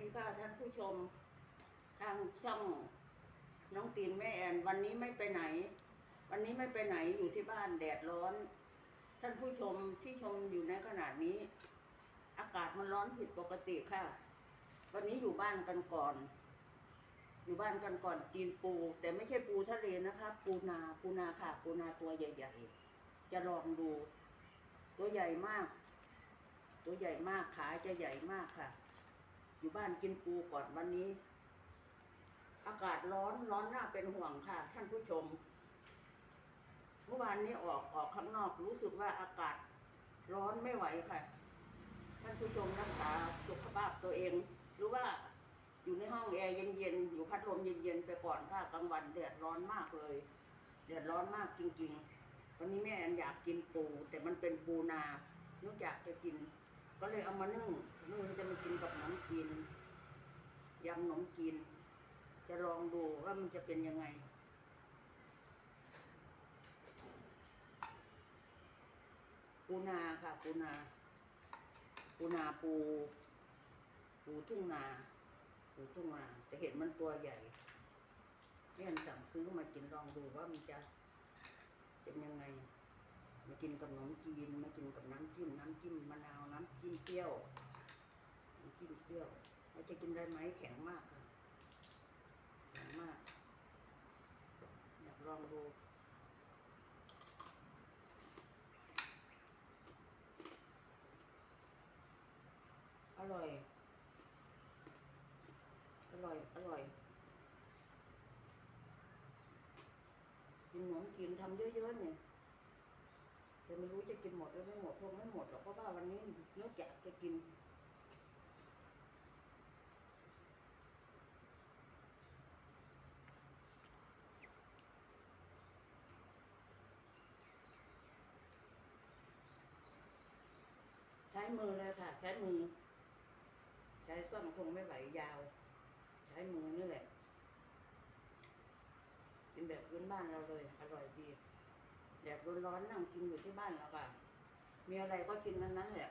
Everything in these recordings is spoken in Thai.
ดีค่ะท่านผู้ชม ทางช่องน้องตีนแม่แอนวันนี้ไม่ไปไหน วันนี้ไม่ไปไหนอยู่ที่บ้านแดดร้อน ท่านผู้ชมที่ชมอยู่ในขณะนี้ อากาศมันร้อนผิดปกติค่ะ วันนี้อยู่บ้านกันก่อน อยู่บ้านกันก่อนกินปู แต่ไม่ใช่ปูทะเลนะคะ ปูนาปูนาค่ะปูนาตัวใหญ่ ๆ จะลองดู ตัวใหญ่มาก ตัวใหญ่มากขาจะใหญ่มากค่ะ อยู่บ้านกินปูก่อนวันนี้ อากาศร้อนร้อนน่าเป็นห่วงค่ะ ท่านผู้ชม เมื่อวานนี้ออกออกข้างนอกรู้สึกว่าอากาศร้อนไม่ไหวค่ะ ท่านผู้ชมรักษาสุขภาพตัวเอง หรือว่าอยู่ในห้องแอร์เย็นๆอยู่พัดลมเย็นๆไปก่อนค่ะกลางวันแดดร้อนมากเลยแดดร้อนมากจริงๆ วันนี้แม่แอนอยากกินปู แต่มันเป็นปูนานึกอยากจะกิน ก็เลยเอามานึ่งนึ่งจะมากินกับขนมจีนยำขนมจีนจะลองดูว่ามันจะเป็นยังไง ปูนาค่ะปูนา ปูนาปู ปูทุ่งนา ปูทุ่งนา แต่เห็นมันตัวใหญ่เนี่ยสั่งซื้อมากินลองดูว่ามันจะเป็นยังไง มากินกับขนมจีนมากินกับน้ำจิ้มน้ำจิ้มมะนาวน้ำจิ้มเปรี้ยวน้ำจิ้มเปรี้ยวเราจะกินได้ไหมแข็งมากค่ะแข็งมาก อยากลองดูอร่อย อร่อย อร่อย กินขนมกินทำเยอะๆเนี่ย แต่ไม่รู้จะกินหมดหรือไม่หมดคงไม่หมดหรอกเพราะว่าวันนี้เนื้อแกะจะกิน ใช้มือเลยค่ะ ใช้มือ ใช้ส้อมคงไม่ไหวยาว ใช้มือนี่แหละกินแบบพื้นบ้านเราเลย อร่อยดี แดดร้อนๆนั่งกินอยู่ที่บ้านแล้วค่ะ มีอะไรก็กินนั้นนั้นแหละ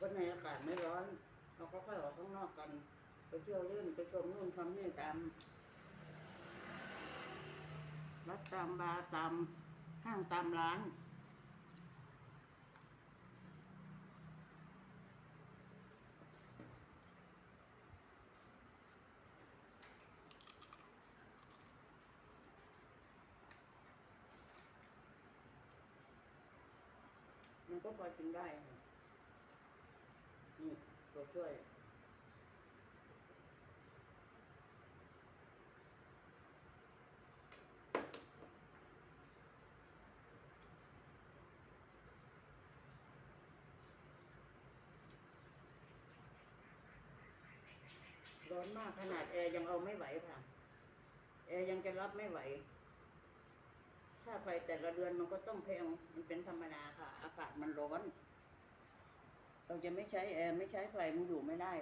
วันไหนอากาศไม่ร้อน เราก็ค่อยออกข้างนอกกัน ไปเที่ยวเล่นไปชมนู่นชมนี่ตามวัดตามบาร์ตามห้างตามร้าน ก็พอกินได้ค่ะนี่ตัวช่วย ร้อนมากขนาดแอร์ยังเอาไม่ไหวค่ะ แอร์ยังจะรับไม่ไหว ค่าไฟแต่ละเดือนมันก็ต้องแพงมันเป็นธรรมดาค่ะ อากาศมันร้อน เราจะไม่ใช้แอร์ไม่ใช้ไฟมันอยู่ไม่ได้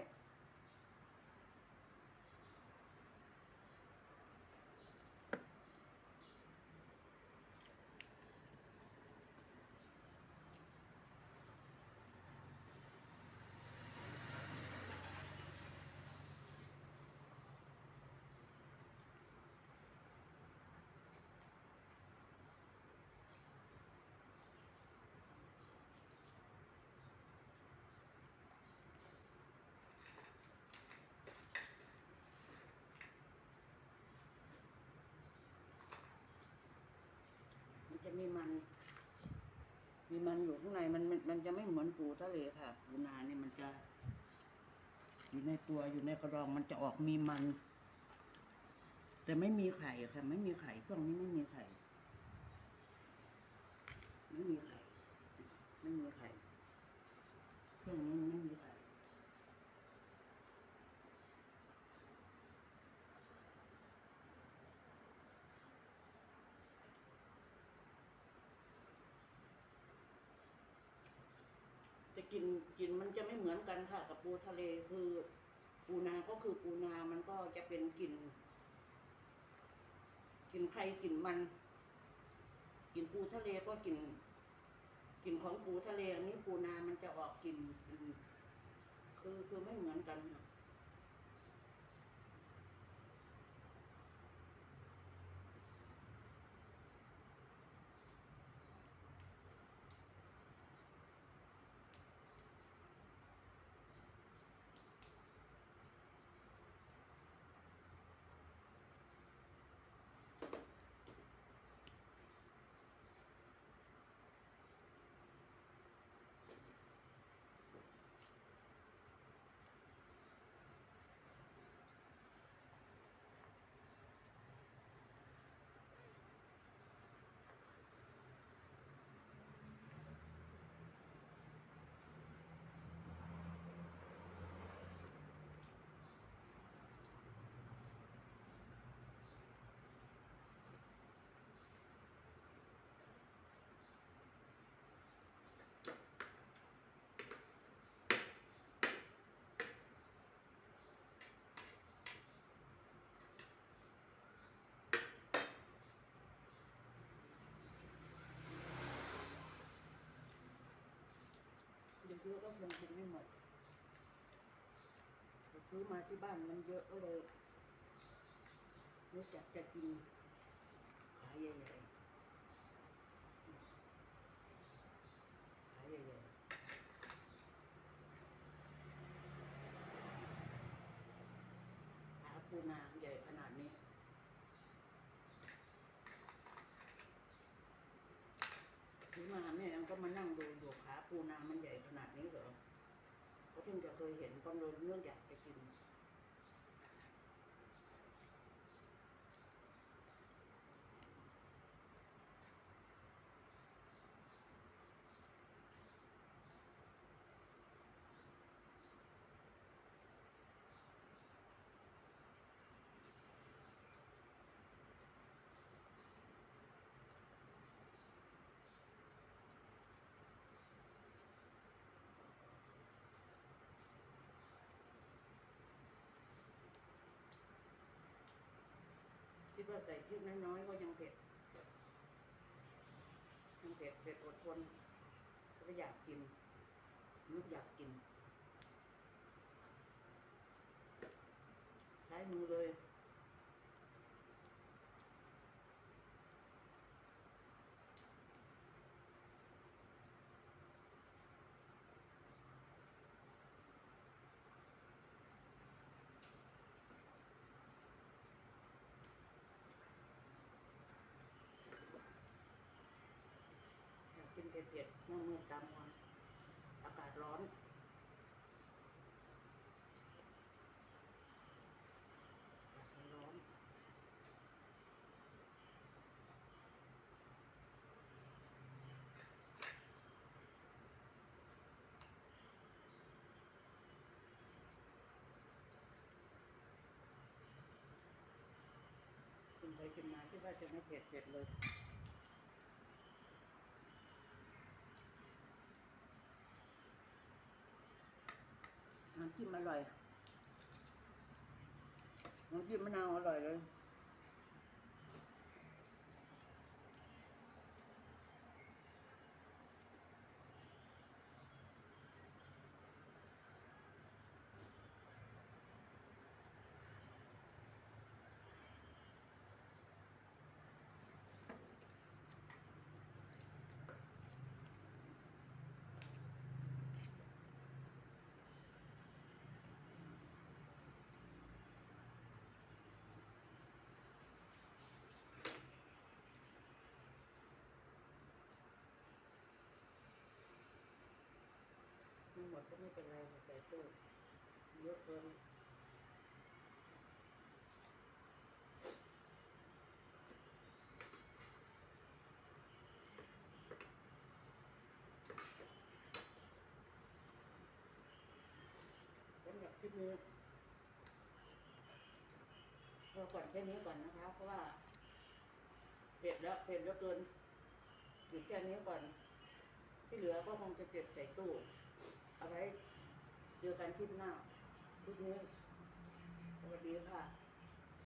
มีมัน มีมันอยู่ข้างในมันมันมันจะไม่เหมือนปูทะเลค่ะปูนาเนี่ยมันจะ อยู่ในตัวอยู่ในกระดองมันจะออกมีมัน แต่ไม่มีไข่ค่ะ ไม่มีไข่ช่วงนี้ไม่มีไข่ ไม่มีไข่ไม่มีไข่ช่วงนี้ไม่มีไข่ กลิ่นกินมันจะไม่เหมือนกันค่ะ กับปูทะเลคือปูนาก็คือปูนา มันก็จะเป็นกลิ่นกลิ่นไข่กลิ่นมันกลิ่นปูทะเลก็กลิ่นกลิ่นของปูทะเล อันนี้ปูนา มันจะออกกลินกลิ่นคือคือไม่เหมือนกันค่ะ เยอก็คงกินไม่หมดซื้อมาที่บ้านมันเยอะก็เลยรู้จักจะกินขายใหญ่ๆขายใหญ่ๆขาปูนาใหญ่ขนาดนี้ซื้อมาแม่ยก็มานั่งดูอยู่ขาปูนามันใหญ่ขนาดนี้เหรอก็เพิ่งจะเคยเห็นก็เลยเนื่องจากจะกิน คิดว่าใส่พริกน้อยๆก็ยังเผ็ดยังเผ็ดเผ็ดอดทนก็อยากกินนึกอยากกิน ใช้มือเลย เผ็ดๆเมื่อเมื่อตามวันอากาศร้อนร้อนกินไปกินมาที่ว่าจะไม่เผ็ดเผ็ดเลย น้ำจิ้ม อร่อยน้ำจิ้มมะนาวอร่อยเลย ดก็ไม่เป็นไรใส่ตู้เยอะเกินสำหรับคลิปนี้พอก่อนแค่นี้ก่อนนะคะ เพราะว่าเผ็ดแล้วเผ็ดแล้วเกินหยุดแค่นี้ก่อน ที่เหลือก็คงจะเก็บใส่ตู้ เอาไว้เจอกันคลิปหน้าคลิปนี้สวัสดีค่ะ